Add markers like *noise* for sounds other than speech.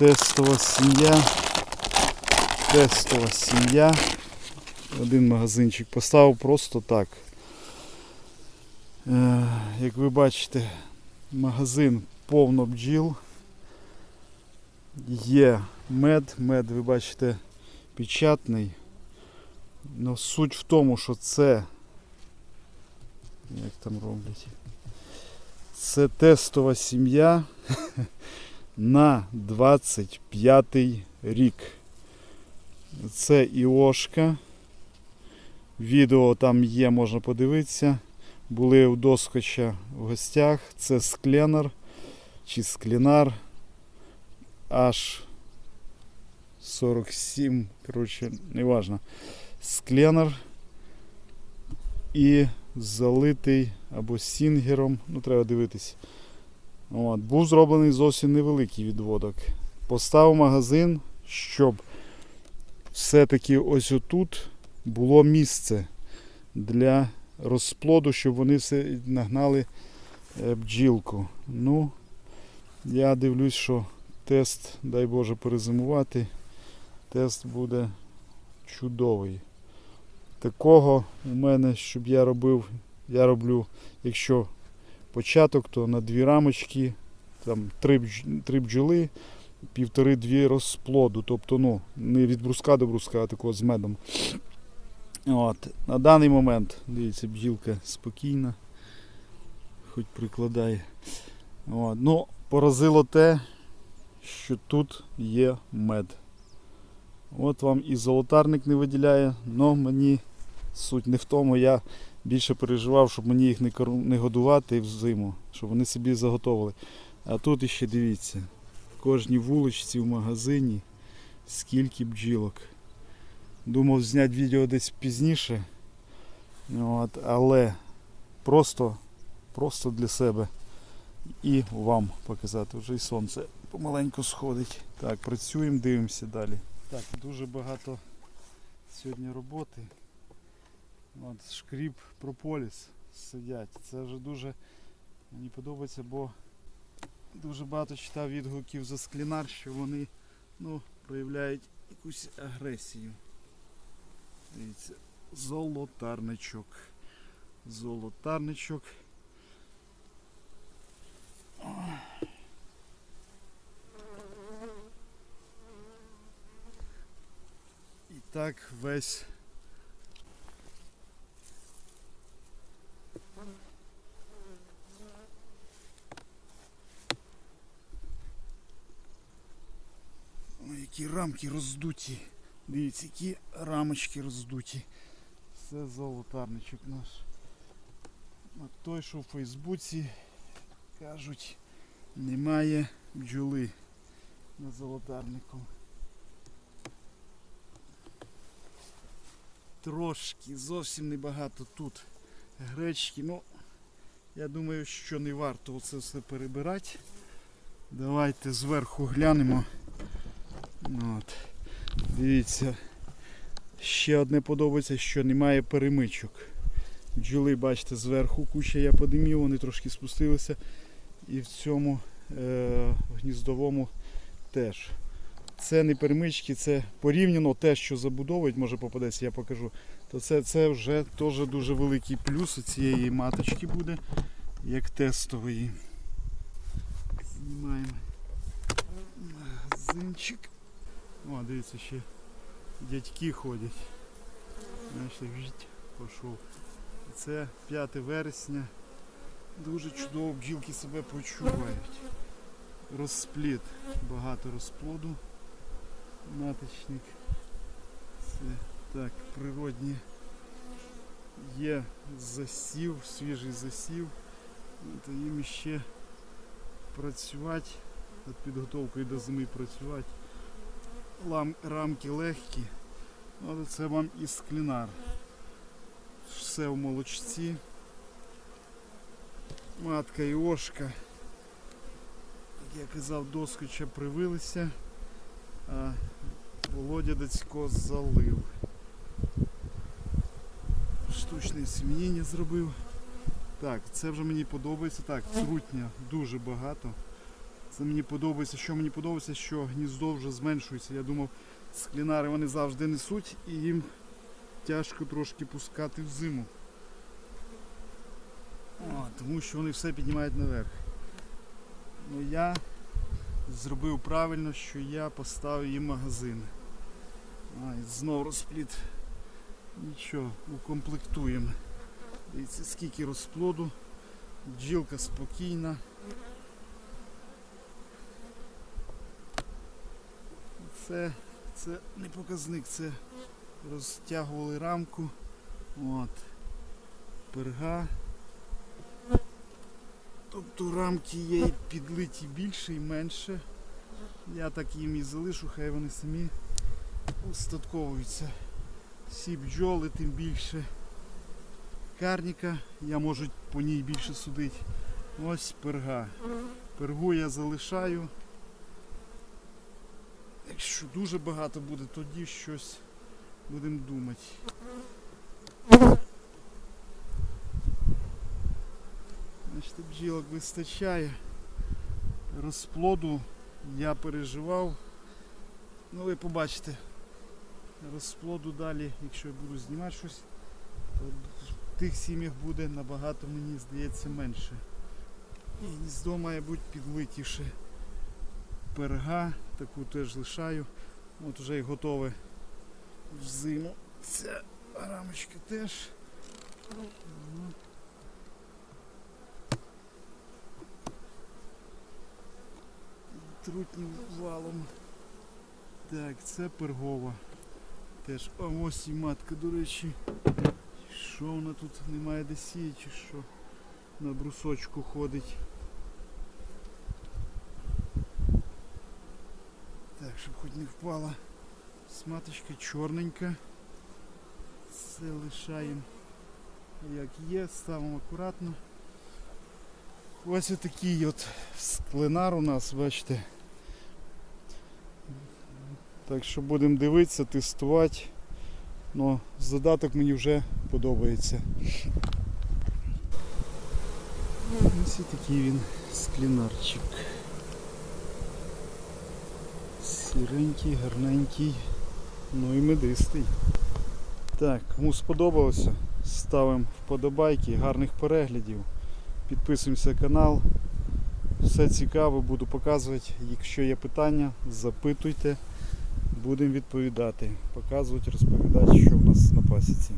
Тестова сім'я. Тестова сім'я. Один магазинчик поставив просто так. Е, Як ви бачите, магазин повно бджіл. Є мед. Мед, ви бачите, печатний. Но суть в тому, що це. Як там роблять? Це тестова сім'я *laughs* на 25 рік. Це Іошка. Відео там є, можна подивитися. Були у доскоча в гостях. Це скленер чи склінар. Аж 47, коротше, неважно. Скленер і залитий або сінгером. Ну, треба дивитись. От. Був зроблений зовсім невеликий відводок. Поставив магазин, щоб все-таки ось отут було місце для розплоду, щоб вони все нагнали е, бджілку. Ну, я дивлюсь, що тест, дай Боже, перезимувати. Тест буде чудовий. Такого у мене, щоб я робив, я роблю, якщо початок, то на дві рамочки, там три, три бджоли, півтори-дві розплоду. Тобто, ну, не від бруска до бруска, а такого з медом. От. На даний момент, дивіться, бджілка спокійна, хоч прикладає. От. Ну, поразило те, що тут є мед. От вам і золотарник не виділяє, але мені суть не в тому, я більше переживав, щоб мені їх не, не годувати взиму, щоб вони собі заготовили. А тут іще дивіться, в кожній вуличці в магазині скільки бджілок. Думав зняти відео десь пізніше, от, але просто, просто для себе і вам показати. Вже і сонце помаленьку сходить. Так, працюємо, дивимося далі. Так, дуже багато сьогодні роботи. От, шкріп прополіс сидять. Це вже дуже мені подобається, бо дуже багато читав відгуків за склінар, що вони ну, проявляють якусь агресію. Дивіться, золотарничок. Золотарничок. І так весь які рамки роздуті. Дивіться, які рамочки роздуті. Це золотарничок наш. А той, що в Фейсбуці кажуть, немає бджоли над золотарником. Трошки, зовсім небагато тут гречки. Ну, я думаю, що не варто це все перебирати. Давайте зверху глянемо. От. Дивіться. Ще одне подобається, що немає перемичок. Бджоли, бачите, зверху куча я подимів, вони трошки спустилися. І в цьому е, гніздовому теж. Це не перемички, це порівняно те, що забудовують, може попадеться, я покажу. То це, це вже теж дуже великий плюс цієї маточки буде, як тестової. Знімаємо магазинчик. О, дивіться, ще дядьки ходять. Знаєте, жить пішов. Це 5 вересня. Дуже чудово бджілки себе почувають. Розпліт. Багато розплоду. Маточник. Це так, природні. Є засів, свіжий засів. Їм ще працювати, над підготовкою до зими працювати. Рамки легкі, але це вам і склінар. Все в молочці. Матка і ошка. Як я казав, доскоча привилися, а Володя Дацько залив. Штучне сміяння зробив. Так, це вже мені подобається. Так, трутня дуже багато. Це мені подобається. Що мені подобається, що гніздо вже зменшується. Я думав, склінари вони завжди несуть і їм тяжко трошки пускати в зиму. О, тому що вони все піднімають наверх. Ну я зробив правильно, що я поставив їм магазин. А, і знов розпліт. Нічого, укомплектуємо. Дивіться, скільки розплоду. Бджілка спокійна. Це, це не показник, це розтягували рамку. От. Перга. Тобто рамки є і підлиті більше і менше. Я так їм і залишу, хай вони самі устатковуються. Всі бджоли, тим більше карніка, я можу по ній більше судити. Ось перга. Пергу я залишаю. Якщо дуже багато буде, тоді щось будемо думати. Значить, бджілок вистачає. Розплоду я переживав. Ну ви побачите. Розплоду далі, якщо я буду знімати щось, то в тих сім'ях буде набагато, мені здається, менше. І гніздо має бути підлитіше. Перга, таку теж лишаю. От вже і готове в зиму. Ця рамочка теж. Трутнім валом. Так, це пергова. Теж а ось і матка, до речі. Що вона тут немає де сіяти, що? На брусочку ходить. Щоб хоч не впала. Сматочка чорненька. Це лишаємо як є, ставимо акуратно. Ось отакий от склинар у нас, бачите. Так що будемо дивитися, тестувати. Ну, задаток мені вже подобається. Ось такий він склінарчик. Сіренький, гарненький, ну і медистий. Так, кому сподобалося, ставимо вподобайки, гарних переглядів. Підписуємося на канал. Все цікаво, буду показувати. Якщо є питання, запитуйте, будемо відповідати, показувати, розповідати, що в нас на пасіці.